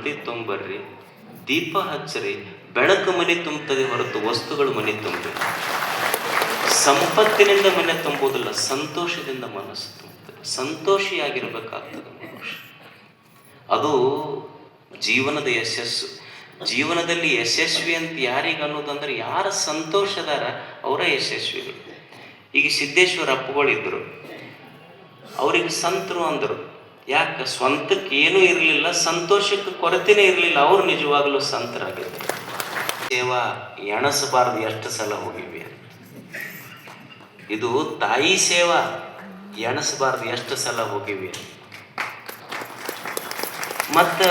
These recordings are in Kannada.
ಹಣತಿ ತುಂಬರ್ರಿ ದೀಪ ಹಚ್ಚರಿ, ಬೆಳಕು ಮನೆ ತುಂಬುತ್ತದೆ ಹೊರತು ವಸ್ತುಗಳು ಮನೆ ತುಂಬಿ ಸಂಪತ್ತಿನಿಂದ ಮನೆ ತುಂಬುವುದಿಲ್ಲ, ಸಂತೋಷದಿಂದ ಮನಸ್ಸು ತುಂಬುತ್ತದೆ. ಸಂತೋಷಿಯಾಗಿರ್ಬೇಕಾಗ್ತದೆ ಮನುಷ್ಯ. ಅದು ಜೀವನದ ಯಶಸ್ಸು. ಜೀವನದಲ್ಲಿ ಯಶಸ್ವಿ ಅಂತ ಯಾರಿಗೆ ಅನ್ನೋದಂದ್ರೆ ಯಾರ ಸಂತೋಷದಾರ ಅವರ ಯಶಸ್ವಿಗಳು. ಈಗ ಸಿದ್ದೇಶ್ವರ ಅಪ್ಪುಗಳಿದ್ರು. ಅವ್ರಿಗೆ ಸಂತರು ಅಂದರು. ಯಾಕೆ? ಸ್ವಂತಕ್ಕೆ ಏನೂ ಇರಲಿಲ್ಲ, ಸಂತೋಷಕ್ಕೆ ಕೊರತೆನೇ ಇರಲಿಲ್ಲ. ಅವರು ನಿಜವಾಗಲೂ ಸಂತರಾಗಿದ್ದರು. ಸೇವಾ ಎಣಸಬಾರ್ದು ಎಷ್ಟು ಸಲ ಹೋಗಿವಿ. ಇದು ತಾಯಿ ಸೇವಾ. ಎಣಸಬಾರ್ದು ಎಷ್ಟು ಸಲ ಹೋಗಿವಿ. ಮತ್ತು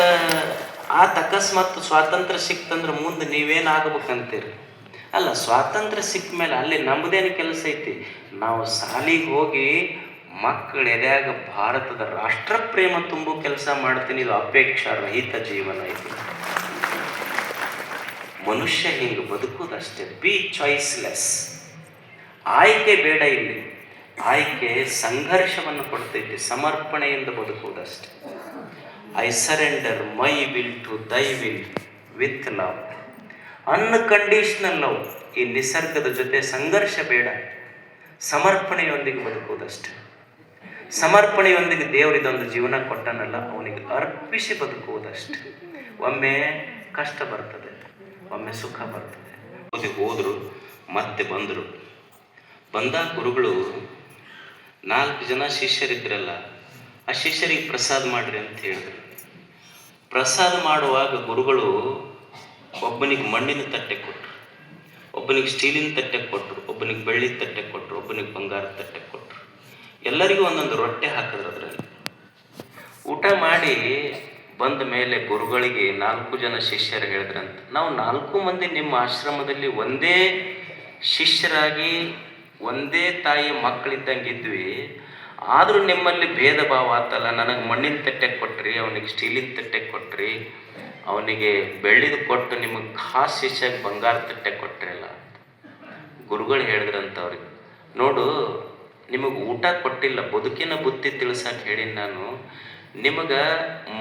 ಆತ ಅಕಸ್ಮಾತ್ ಸ್ವಾತಂತ್ರ್ಯ ಸಿಕ್ತಂದ್ರೆ ಮುಂದೆ ನೀವೇನಾಗಬೇಕಂತೀರಿ? ಅಲ್ಲ, ಸ್ವಾತಂತ್ರ್ಯ ಸಿಕ್ಕ ಮೇಲೆ ಅಲ್ಲಿ ನಮ್ಮದೇನು ಕೆಲಸ ಐತಿ? ನಾವು ಸಾಲಿಗೆ ಹೋಗಿ ಮಕ್ಕಳ ಎದೆಯಾಗ ಭಾರತದ ರಾಷ್ಟ್ರ ಪ್ರೇಮ ತುಂಬೋ ಕೆಲಸ ಮಾಡ್ತೀನಿ, ಇದು ಅಪೇಕ್ಷಾ ರಹಿತ ಜೀವನ ಐತಿ ಮನುಷ್ಯ ಹಿಂಗೆ ಬದುಕುವುದಷ್ಟೇ ಬಿ ಚಾಯ್ಸ್ಲೆಸ್ ಆಯ್ಕೆ ಬೇಡ ಇಲ್ಲಿ. ಆಯ್ಕೆ ಸಂಘರ್ಷವನ್ನು ಕೊಡ್ತೈತಿ, ಸಮರ್ಪಣೆಯಿಂದ ಬದುಕುವುದಷ್ಟೇ I surrender my will to thy will with love unconditional love ಈ ನಿಸರ್ಗದ ಜೊತೆ ಸಂಘರ್ಷ ಬೇಡ, ಸಮರ್ಪಣೆಯೊಂದಿಗೆ ಬದುಕುವುದಷ್ಟೇ ಸಮರ್ಪಣೆಯೊಂದಿಗೆ ದೇವರಿದೊಂದು ಜೀವನ ಕೊಟ್ಟನಲ್ಲ, ಅವನಿಗೆ ಅರ್ಪಿಸಿ ಬದುಕುವುದಷ್ಟೇ. ಒಮ್ಮೆ ಕಷ್ಟ ಬರ್ತದೆ, ಒಮ್ಮೆ ಸುಖ ಬರ್ತದೆ. ಓದಿ ಹೋದರು, ಮತ್ತೆ ಬಂದರು. ಬಂದ ಗುರುಗಳು, ನಾಲ್ಕು ಜನ ಶಿಷ್ಯರಿದ್ರಲ್ಲ, ಆ ಶಿಷ್ಯರಿಗೆ ಪ್ರಸಾದ ಮಾಡ್ರಿ ಅಂತ ಹೇಳಿದ್ರು. ಪ್ರಸಾದ ಮಾಡುವಾಗ ಗುರುಗಳು ಒಬ್ಬನಿಗೆ ಮಣ್ಣಿನ ತಟ್ಟೆ ಕೊಟ್ಟರು ಒಬ್ಬನಿಗೆ ಸ್ಟೀಲಿನ ತಟ್ಟೆ ಕೊಟ್ಟರು ಒಬ್ಬನಿಗೆ ಬೆಳ್ಳಿ ತಟ್ಟೆ ಕೊಟ್ಟರು ಒಬ್ಬನಿಗೆ ಬಂಗಾರದ ತಟ್ಟೆ ಕೊಟ್ಟರು ಎಲ್ಲರಿಗೂ ಒಂದೊಂದು ರೊಟ್ಟೆ ಹಾಕಿದ್ರು ಅದರಲ್ಲಿ. ಊಟ ಮಾಡಿ ಬಂದ ಮೇಲೆ ಗುರುಗಳಿಗೆ ನಾಲ್ಕು ಜನ ಶಿಷ್ಯರು ಹೇಳಿದ್ರಂತ. ನಾವು ನಾಲ್ಕು ಮಂದಿ ನಿಮ್ಮ ಆಶ್ರಮದಲ್ಲಿ ಒಂದೇ ಶಿಷ್ಯರಾಗಿ, ಒಂದೇ ತಾಯಿ ಮಕ್ಕಳಿದ್ದಂಗೆ ಇದ್ವಿ ಆದರೂ ನಿಮ್ಮಲ್ಲಿ ಭೇದ ಭಾವ ಆತಲ್ಲ, ನನಗೆ ಮಣ್ಣಿನ ತಟ್ಟೆ ಕೊಟ್ರಿ, ಅವನಿಗೆ ಸ್ಟೀಲಿನ ತಟ್ಟೆ ಕೊಟ್ರಿ, ಅವನಿಗೆ ಬೆಳ್ಳಿದು ಕೊಟ್ಟು ನಿಮಗೆ ಖಾಸ್ ಶಿಷ್ಯಾಗಿ ಬಂಗಾರ ತಟ್ಟೆ ಕೊಟ್ರಲ್ಲ ಗುರುಗಳು ಹೇಳಿದ್ರಂತ ಅವ್ರಿಗೆ. ನೋಡು ನಿಮಗೆ ಊಟ ಕೊಟ್ಟಿಲ್ಲ, ಬದುಕಿನ ಬುತ್ತಿ ತಿಳ್ಸಕ್ಕೆ ಹೇಳಿನಿ ನಾನು. ನಿಮಗೆ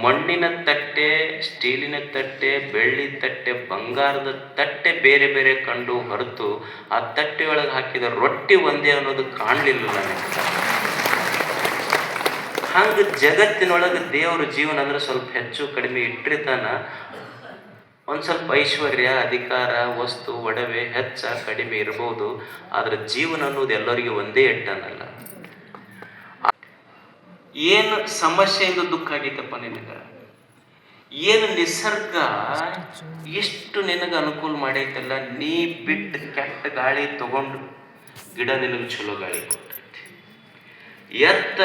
ಮಣ್ಣಿನ ತಟ್ಟೆ, ಸ್ಟೀಲಿನ ತಟ್ಟೆ, ಬೆಳ್ಳಿ ತಟ್ಟೆ, ಬಂಗಾರದ ತಟ್ಟೆ ಬೇರೆ ಬೇರೆ ಕಂಡು ಹೊರತು ಆ ತಟ್ಟೆಯೊಳಗೆ ಹಾಕಿದ ರೊಟ್ಟಿ ಒಂದೇ ಅನ್ನೋದು ಕಾಣಲಿಲ್ಲ ನನಗೆ. ಹಂಗೆ ಜಗತ್ತಿನೊಳಗೆ ದೇವರ ಜೀವನ ಅಂದ್ರೆ ಸ್ವಲ್ಪ ಹೆಚ್ಚು ಕಡಿಮೆ ಇಟ್ಟಿರ್ತಾನ ಒಂದು ಸ್ವಲ್ಪ ಐಶ್ವರ್ಯ, ಅಧಿಕಾರ, ವಸ್ತು, ಒಡವೆ ಹೆಚ್ಚ ಕಡಿಮೆ ಇರ್ಬೋದು, ಆದ್ರೆ ಜೀವನ ಅನ್ನೋದು ಎಲ್ಲರಿಗೂ ಒಂದೇ ಇಟ್ಟನಲ್ಲ ಏನು ಸಮಸ್ಯೆಯಿಂದ ದುಃಖ ಆಗೈತಪ್ಪ ನಿನಗ? ಏನು ನಿಸರ್ಗ ಎಷ್ಟು ನಿನಗೆ ಅನುಕೂಲ ಮಾಡೈತಲ್ಲ, ನೀ ಬಿಟ್ಟು ಕೆಟ್ಟ ಗಾಳಿ ತಗೊಂಡು ಗಿಡ ನಿನಗೆ ಚಲೋ ಗಾಳಿ ಕೊಟ್ಟೈತಿ ಎತ್ತ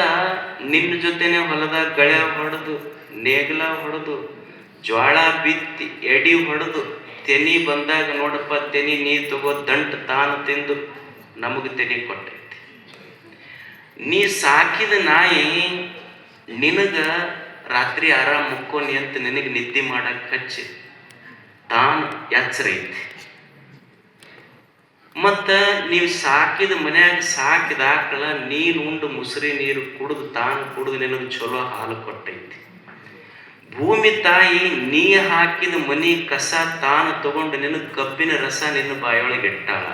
ನಿನ್ನ ಜೊತೆನೆ ಹೊಲದಾಗ ಗಳೆ ಹೊಡೆದು, ನೇಗ್ಲ ಹೊಡೆದು ಜ್ವಾಳ ಬಿತ್ತಿ ಎಡಿ ಹೊಡೆದು ತೆನಿ ಬಂದಾಗ ನೋಡಪ್ಪ ತೆನಿ ನೀ ತಗೋ ದಂಟು ತಾನು ತಿಂದು ನಮಗೆ ತೆನಿ ಕೊಟ್ಟೈತಿ. ನೀ ಸಾಕಿದ ನಾಯಿ ನಿನಗ ರಾತ್ರಿ ಆರಾಮ್ ಮುಕ್ಕೋನಿ ಅಂತ ನಿನಗೆ ನಿದ್ದೆ ಮಾಡಕ್ಕೆ ಹಚ್ಚಿ ತಾನು ಎಚ್ಚರ ಐತಿ ಮತ್ತ ನೀವು ಸಾಕಿದ ಮನ್ಯಾಗ ಸಾಕಿದ ಆಕಳ ನೀರು ಉಂಡು ಮುಸುರಿ ನೀರು ಕುಡಿದು ತಾನು ಕುಡಿದು ನಿನಗೆ ಚಲೋ ಹಾಲು ಕೊಟ್ಟೈತಿ. ಭೂಮಿ ತಾಯಿ, ನೀ ಹಾಕಿದ ಮನಿ, ಕಸ ತಾನು ತಗೊಂಡು ನಿನ್ನ ಕಬ್ಬಿನ ರಸ ನಿನ್ನ ಬಾಯೊಳಗೆ ಇಟ್ಟಾಳ.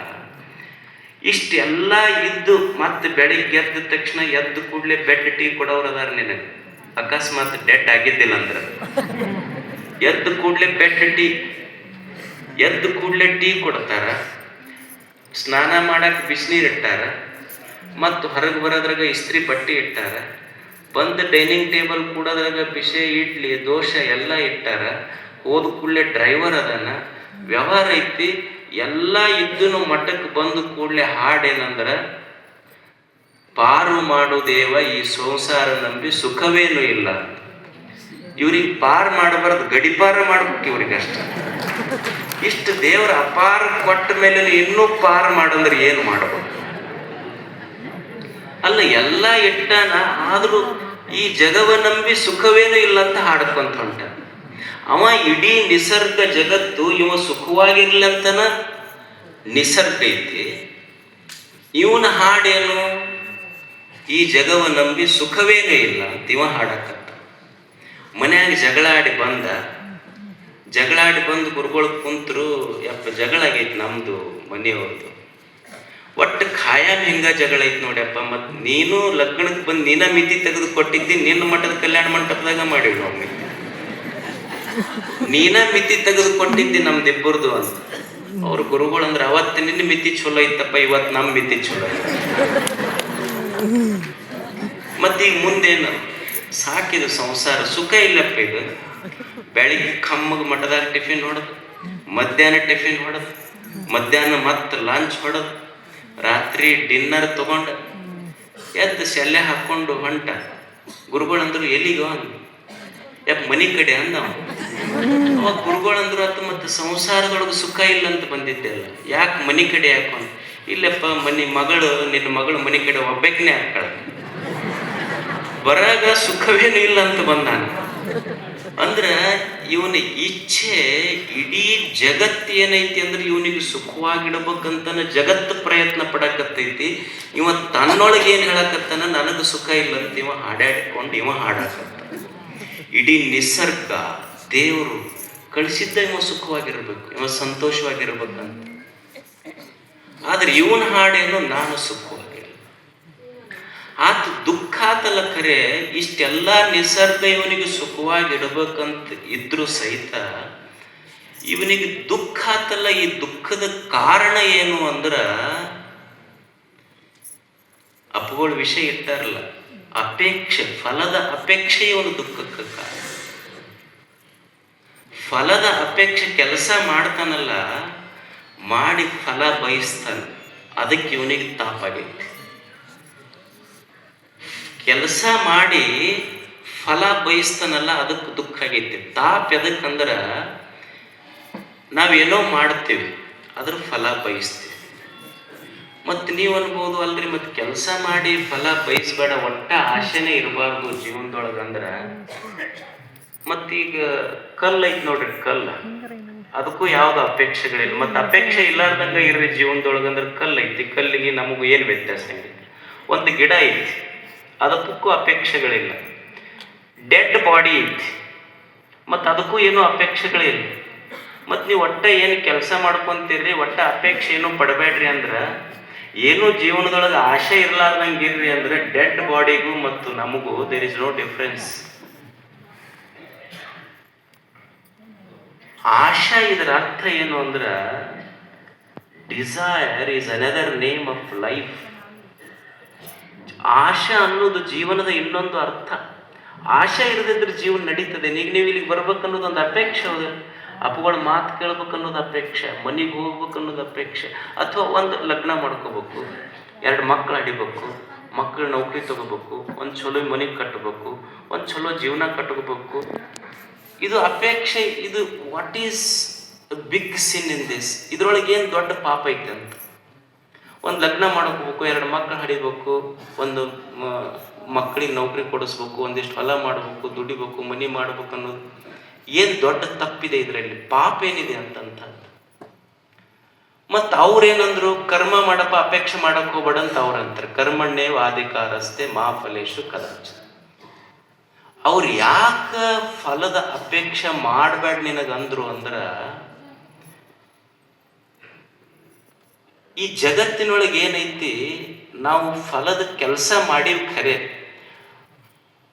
ಇಷ್ಟೆಲ್ಲ ಇದ್ದು ಮತ್ತೆ ಬೆಳಿಗ್ಗೆ ಎದ್ದ ತಕ್ಷಣ ಎದ್ದು ಕೂಡಲೇ ಬೆಡ್ ಟೀ ಕೊಡೋರು ಅದಾರ ನಿನಗೆ. ಅಕಸ್ಮಾತ್ ಡೆಡ್ ಆಗಿದ್ದಿಲ್ಲ ಅಂದ್ರೆ. ಎದ್ದ ಕೂಡಲೇ ಬೆಡ್ ಟೀ, ಎದ್ದು ಕೂಡಲೇ ಟೀ ಕೊಡ್ತಾರ. ಸ್ನಾನ ಮಾಡಕ್ಕೆ ಬಿಸಿನೀರು ಇಟ್ಟಾರ. ಮತ್ತು ಹೊರಗೆ ಬರೋದ್ರಾಗ ಇಸ್ತ್ರಿ ಬಟ್ಟೆ ಇಟ್ಟಾರ. ಬಂದು ಡೈನಿಂಗ್ ಟೇಬಲ್ ಕೂಡೋದ್ರಾಗ ಬಿಸಿ ಇಡ್ಲಿ, ದೋಸೆ ಎಲ್ಲ ಇಟ್ಟಾರ, ಹೋದ ಕೂಡಲೇ ಡ್ರೈವರ್ ಅದನ್ನ ವ್ಯವಹಾರ ಐತಿ, ಎಲ್ಲ ಇದ್ದನು ಮಠಕ್ಕೆ ಬಂದು ಕೂಡಲೇ ಹಾಡೇನಂದ್ರೆ, ಪಾರು ಮಾಡು ದೇವ, ಈ ಸಂಸಾರ ನಂಬಿ ಸುಖವೇನೂ ಇಲ್ಲ. ಇವ್ರಿಗೆ ಪಾರ್ ಮಾಡಬಾರ್ದು, ಗಡಿಪಾರ ಮಾಡ್ಬೇಕು ಇವ್ರಿಗೆ ಅಷ್ಟ. ಇಷ್ಟು ದೇವರ ಅಪಾರ ಕೊಟ್ಟ ಮೇಲೆ ಇನ್ನೂ ಪಾರ್ ಮಾಡಂದ್ರೆ ಏನು ಮಾಡಬಹುದು ಅಲ್ಲ, ಎಲ್ಲ ಇಟ್ಟಾನ ಆದರೂ ಈ ಜಗವ ನಂಬಿ ಸುಖವೇನೂ ಇಲ್ಲ ಅಂತ ಹಾಡ್ಕೊಂತ ಹೊಂಟ ಅವ ಇಡೀ ನಿಸರ್ಗ ಜಗತ್ತು ಇವ ಸುಖವಾಗಿರ್ಲಂತನ ನಿಸರ್ಗ ಐತಿ. ಇವನ ಹಾಡೇನು? ಈ ಜಗವ ನಂಬಿ ಸುಖವೇನೂ ಇಲ್ಲ ಅಂತ ಇವ ಹಾಡಕತ್ತ ಮನ್ಯಾಗ ಜಗಳ ಆಡಿ ಬಂದ, ಜಗಳಾಡಿ ಬಂದು ಗುರುಗಳು ಕುಂತರು, ಯಪ್ಪ ಜಗಳ ಆಗೈತಿ ನಮ್ಮದು ಮನೆಯವ್ರದ್ದು ಒಟ್ಟು ಖಾಯಂ ಹೆಂಗ ಜಗಳ ಐತಿ ನೋಡ್ಯಪ್ಪ ಮತ್ತು ನೀನು ಲಗ್ನಕ್ಕೆ ಬಂದು ನೀನ ಮಿತಿ ತೆಗೆದು ಕೊಟ್ಟಿದ್ದಿ, ನಿನ್ನ ಮಠದ ಕಲ್ಯಾಣ ಮಂಟಪದಾಗ ಮಾಡಿವಿ ಮಿತಿ. ನೀನ ಮಿತಿ ತೆಗೆದು ಕೊಟ್ಟಿದ್ದಿ ನಮ್ದಿಬ್ಬರದು ಅಂತ. ಅವ್ರ ಗುರುಗಳು ಅಂದ್ರೆ ಅವತ್ತು ನಿನ್ನ ಮಿತಿ ಚಲೋ ಐತಪ್ಪ, ಇವತ್ತು ನಮ್ಮ ಮಿತಿ ಚಲೋ ಐತಿ. ಈಗ ಮುಂದೇನು? ಸಾಕಿದು ಸಂಸಾರ, ಸುಖ ಇಲ್ಲಪ್ಪ ಇದು ಬೆಳಿಗ್ಗೆ ಕಮ್ಮಗ ಮಠದಾಗ ಟಿಫಿನ್ ಹೊಡೆದು, ಮಧ್ಯಾಹ್ನ ಟಿಫಿನ್ ಹೊಡೆದು, ಮಧ್ಯಾಹ್ನ ಮತ್ತೆ ಲಂಚ್ ಹೊಡೆದು. ರಾತ್ರಿ ಡಿನ್ನರ್ ತಗೊಂಡು ಎದ್ದು ಶಲ್ಯ ಹಾಕ್ಕೊಂಡು ಹೊಂಟ. ಗುರುಗಳಂದ್ರು ಎಲ್ಲಿಗೋ ಅಂದ ಯಾಕೆ ಮನಿ ಕಡೆ ಅಂದ. ಅವಾಗ ಗುರುಗಳಂದ್ರು ಆತು ಮತ್ತೆ ಸಂಸಾರದೊಳಗೆ ಸುಖ ಇಲ್ಲ ಅಂತ ಬಂದಿದ್ದೆಲ್ಲ ಯಾಕೆ ಮನಿ ಕಡೆ ಯಾಕೆ ಇಲ್ಲಪ್ಪ, ಮನಿ ಮಗಳು, ನಿನ್ನ ಮಗಳು ಮನಿ ಕಡೆ ಒಬ್ಬಕ್ಕನೇ ಹಾಕಳ ಬರಾಗ ಸುಖವೇನು ಇಲ್ಲ ಅಂತ ಬಂದಾನ ಅಂದ್ರ ಇವನ ಇಚ್ಛೆ ಇಡೀ ಜಗತ್ತು ಏನೈತಿ ಅಂದ್ರೆ ಇವನಿಗೆ ಸುಖವಾಗಿಡ್ಬೇಕಂತನ ಜಗತ್ತು ಪ್ರಯತ್ನ ಪಡಕತ್ತೈತಿ. ಇವ ತನ್ನೊಳಗೆ ಏನು ಹೇಳಕತ್ತಾನ? ನನಗೆ ಸುಖ ಇಲ್ಲ ಅಂತ ಇವ ಹಾಡಾಡಿಕೊಂಡು ಇವ ಹಾಡಾಕತ್ತ ಇಡೀ ನಿಸರ್ಗ, ದೇವರು ಕಳಿಸಿದ್ದ ಇವ ಸುಖವಾಗಿರ್ಬೇಕು, ಇವ ಸಂತೋಷವಾಗಿರ್ಬೇಕಂತ. ಆದ್ರೆ ಇವನ ಹಾಡೇನು, ನಾನು ಸುಖವಾಗಿಲ್ಲ ಆತ ದುಃಖ ಆತಲ್ಲ ಖರೆ ಇಷ್ಟೆಲ್ಲ ನಿಸರ್ಗ ಇವನಿಗೆ ಸುಖವಾಗಿಡ್ಬೇಕಂತ ಇದ್ರೂ ಸಹಿತ ಇವನಿಗೆ ದುಃಖ ಆತಲ್ಲ ಈ ದುಃಖದ ಕಾರಣ ಏನು ಅಂದ್ರ ಅಪ್ಪುಗಳ ವಿಷಯ ಇಟ್ಟಾರಲ್ಲ, ಅಪೇಕ್ಷೆ, ಫಲದ ಅಪೇಕ್ಷೆ ಇವನು ದುಃಖಕ್ಕೆ ಕಾರಣ. ಫಲದ ಅಪೇಕ್ಷೆ ಕೆಲಸ ಮಾಡ್ತಾನಲ್ಲ, ಮಾಡಿ ಫಲ ಬಯಸ್ತಾನೆ, ಅದಕ್ಕೆ ಇವನಿಗೆ ತಾಪಾಗೈತಿ ಕೆಲಸ ಮಾಡಿ ಫಲ ಬಯಸ್ತಾನಲ್ಲ, ಅದಕ್ಕೆ ದುಃಖ ಆಗೈತಿ. ತಾಪ್ ಎದಕ್ಕಂದ್ರ ನಾವೇನೋ ಮಾಡ್ತೀವಿ, ಅದ್ರ ಫಲ ಬಯಸ್ತೀವಿ. ಮತ್ತು ನೀವು ಅನ್ಬೋದು ಅಲ್ರಿ, ಮತ್ತು ಕೆಲಸ ಮಾಡಿ ಫಲ ಬಯಸ್ಬೇಡ, ಒಟ್ಟ ಆಸೆನೇ ಇರಬಾರ್ದು ಜೀವನದೊಳಗಂದ್ರ ಮತ್ತೀಗ ಕಲ್ಲು ಐತಿ ನೋಡ್ರಿ, ಕಲ್ಲು. ಅದಕ್ಕೂ ಯಾವ್ದು ಅಪೇಕ್ಷೆಗಳಿಲ್ಲ. ಮತ್ತು ಅಪೇಕ್ಷೆ ಇಲ್ಲಾರ್ದಂಗೆ ಇರ್ರಿ ಜೀವನದೊಳಗಂದ್ರೆ ಕಲ್ಲು ಐತಿ. ಕಲ್ಲಿಗೆ ನಮಗೂ ಏನು ವ್ಯತ್ಯಾಸ ಐತಿ ಒಂದು ಗಿಡ ಐತಿ. ಅದಕ್ಕೂ ಅಪೇಕ್ಷೆಗಳಿಲ್ಲ. ಡೆಡ್ ಬಾಡಿ ಐತಿ. ಮತ್ತು ಅದಕ್ಕೂ ಏನೂ ಅಪೇಕ್ಷೆಗಳಿಲ್ಲ. ಮತ್ತು ನೀವು ಒಟ್ಟೆ ಏನು ಕೆಲಸ ಮಾಡ್ಕೊತೀರಿ, ಒಟ್ಟೆ ಅಪೇಕ್ಷೆ ಏನೂ ಪಡಬೇಡ್ರಿ ಅಂದ್ರೆ, ಏನು ಜೀವನದೊಳಗೆ ಆಶೆ ಇರಲಾರ್ದಂಗೆ ಇರ್ರಿ ಅಂದ್ರೆ ಡೆಡ್ ಬಾಡಿಗೂ ಮತ್ತು ನಮಗೂ ದೇರ್ ಇಸ್ ನೋ ಡಿಫ್ರೆನ್ಸ್ ಆಶಾ ಇದರ ಅರ್ಥ ಏನು ಅಂದ್ರೆ desire is another name of life ಆಶಾ ಅನ್ನೋದು ಜೀವನದ ಇನ್ನೊಂದು ಅರ್ಥ. ಆಶಾ ಇರದಿದ್ರೆ ಜೀವನ ನಡೀತದೆ. ಈಗ ನೀವು ಇಲ್ಲಿಗೆ ಬರ್ಬೇಕನ್ನೋದು ಒಂದು ಅಪೇಕ್ಷೆ ಹೌದು. ಅಪ್ಪಗಳ ಮಾತು ಕೇಳ್ಬೇಕು ಅನ್ನೋದು ಅಪೇಕ್ಷೆ, ಮನೆಗೆ ಹೋಗ್ಬೇಕು ಅನ್ನೋದು ಅಪೇಕ್ಷೆ, ಅಥವಾ ಒಂದು ಲಗ್ನ ಮಾಡ್ಕೋಬೇಕು, ಎರಡು ಮಕ್ಕಳು ಅಡಿಬೇಕು ಮಕ್ಕಳು ನೌಕರಿ ತಗೋಬೇಕು, ಒಂದು ಚಲೋ ಮನೆಗೆ ಕಟ್ಟಬೇಕು ಒಂದು ಚಲೋ ಜೀವನ ಕಟ್ಕೋಬೇಕು ಇದು ಅಪೇಕ್ಷೆ, ಇದು what is big sin in this ಇದರೊಳಗೆ ಏನು ದೊಡ್ಡ ಪಾಪ ಐತೆ ಅಂತ. ಒಂದು ಲಗ್ನ ಮಾಡ್ಕೋಬೇಕು ಎರಡು ಮಕ್ಕಳು ಹಡಿಬೇಕು ಒಂದು ಮಕ್ಕಳಿಗೆ ನೌಕರಿ ಕೊಡಿಸ್ಬೇಕು, ಒಂದಿಷ್ಟು ಹೊಲ ಮಾಡಬೇಕು, ದುಡಿಬೇಕು, ಮನಿ ಮಾಡ್ಬೇಕು ಅನ್ನೋದು. ಏನು ದೊಡ್ಡ ತಪ್ಪಿದೆ ಇದರಲ್ಲಿ? ಪಾಪ ಏನಿದೆ ಅಂತಂತ ಮತ್ತು ಅವ್ರೇನಂದ್ರು, ಕರ್ಮ ಮಾಡಪ್ಪ ಅಪೇಕ್ಷೆ ಮಾಡಕ್ ಹೋಗ್ಬೇಡ ಅಂತ ಅವ್ರು ಅಂತಾರೆ ಕರ್ಮಣ್ಣೇ ವಾದಿಕಾರಸ್ತೆ ಮಾ ಫಲೇಶು ಕದಾಚ. ಅವ್ರು ಯಾಕ ಫಲದ ಅಪೇಕ್ಷೆ ಮಾಡಬೇಡ ನಿನಗಂದ್ರು ಅಂದ್ರ ಈ ಜಗತ್ತಿನೊಳಗೆ ಏನೈತಿ? ನಾವು ಫಲದ ಕೆಲಸ ಮಾಡೀವಿ ಖರೆ.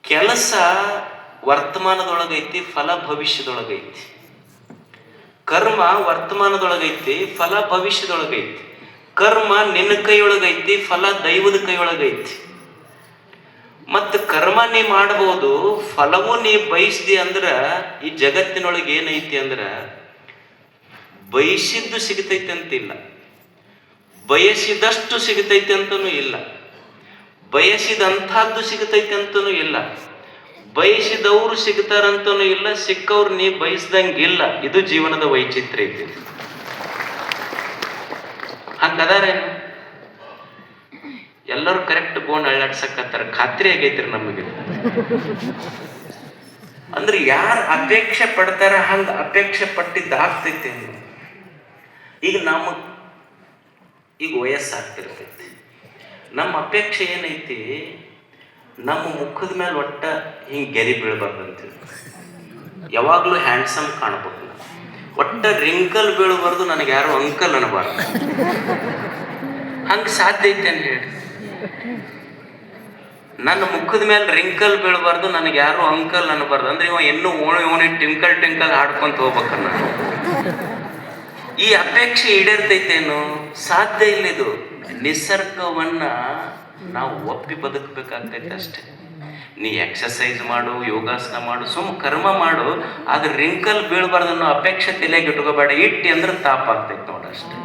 ಕೆಲಸ ವರ್ತಮಾನದೊಳಗೈತಿ, ಫಲ ಭವಿಷ್ಯದೊಳಗೈತಿ. ಕರ್ಮ ವರ್ತಮಾನದೊಳಗೈತಿ, ಫಲ ಭವಿಷ್ಯದೊಳಗೈತಿ. ಕರ್ಮ ನಿನ್ನ ಕೈಯೊಳಗೈತಿ, ಫಲ ದೈವದ ಕೈಯೊಳಗೈತಿ. ಮತ್ತು ಕರ್ಮ ನೀ ಮಾಡ್ಬೋದು, ಫಲವೂ ನೀ ಬಯಸ್ದಿ ಅಂದ್ರೆ, ಈ ಜಗತ್ತಿನೊಳಗೆ ಏನೈತಿ ಅಂದ್ರೆ, ಬಯಸಿದ್ದು ಸಿಗತೈತಿ ಅಂತಿಲ್ಲ ಬಯಸಿದಷ್ಟು ಸಿಗತೈತೆ ಅಂತನೂ ಇಲ್ಲ. ಬಯಸಿದಂಥದ್ದು ಸಿಗತೈತೆ ಅಂತನೂ ಇಲ್ಲ. ಬಯಸಿದವರು ಸಿಗ್ತಾರಂತನೂ ಇಲ್ಲ, ಸಿಕ್ಕವ್ರು ನೀ ಬಯಸ್ದಂಗಿಲ್ಲ. ಇದು ಜೀವನದ ವೈಚಿತ್ರ್ಯ ಐತಿ ಹಂಗದಾರೇನು ಎಲ್ಲರೂ ಕರೆಕ್ಟ್ ಬೋನ್ ಅಳ್ಳಾಡ್ಸಕತ್ತಾರ. ಖಾತ್ರಿ ಆಗೈತ್ರಿ ನಮಗೆ. ಅಂದ್ರೆ ಯಾರು ಅಪೇಕ್ಷೆ ಪಡ್ತಾರ ಹಂಗ ಅಪೇಕ್ಷೆ ಪಟ್ಟಿದ್ದು ಆಗ್ತೈತೆ ಈಗ ನಮ್ಮ ಈಗ ವಯಸ್ಸಾಗ್ತಿರ್ತೈತಿ. ನಮ್ಮ ಅಪೇಕ್ಷೆ ಏನೈತಿ? ನಮ್ಮ ಮುಖದ ಮೇಲೆ ಒಟ್ಟ ಹಿಂಗೆ ಗೆರಿ ಬೀಳ್ಬಾರ್ದಂತೀವಿ ಯಾವಾಗಲೂ ಹ್ಯಾಂಡ್ಸಮ್ ಕಾಣ್ಬೇಕು ನಾನು. ಒಟ್ಟ ರಿಂಕಲ್ ಬೀಳಬಾರ್ದು, ನನಗೆ ಯಾರು ಅಂಕಲ್ ಅನ್ನಬಾರ್ದು ಹಂಗೆ ಸಾಧ್ಯ ಐತೆ ಅಂತ ಹೇಳಿ. ನನ್ನ ಮುಖದ ಮೇಲೆ ರಿಂಕಲ್ ಬೀಳಬಾರ್ದು, ನನಗೆ ಯಾರು ಅಂಕಲ್ ಅನ್ನಬಾರ್ದು ಅಂದ್ರೆ ಇವ ಇನ್ನೂ ಓಣಿ ಓಣಿ ಟಿಂಕಲ್ ಟಿಂಕಲ್ ಆಡ್ಕೊಂತ ಹೋಗ್ಬೇಕ ನಾನು ಈ ಅಪೇಕ್ಷೆ ಈಡೇರ್ತೈತೇನು ಸಾಧ್ಯ ಇಲ್ಲ ಇದು ನಿಸರ್ಗವನ್ನ ನಾವು ಒಪ್ಪಿ ಬದುಕಬೇಕಾಗ್ತೈತೆ ಅಷ್ಟೇ. ನೀ ಎಕ್ಸಸೈಸ್ ಮಾಡು, ಯೋಗಾಸನ ಮಾಡು, ಸುಮ್ ಕರ್ಮ ಮಾಡು, ಆದ್ರೆ ರಿಂಕಲ್ ಬೀಳ್ಬಾರ್ದು ಅನ್ನೋ ಅಪೇಕ್ಷೆ ತಲೆಗೆ ಇಟ್ಕೋಬೇಡ. ಇಟ್ಟು ಅಂದ್ರೆ ತಾಪ ಆಗ್ತೈತೆ ನೋಡಷ್ಟೇ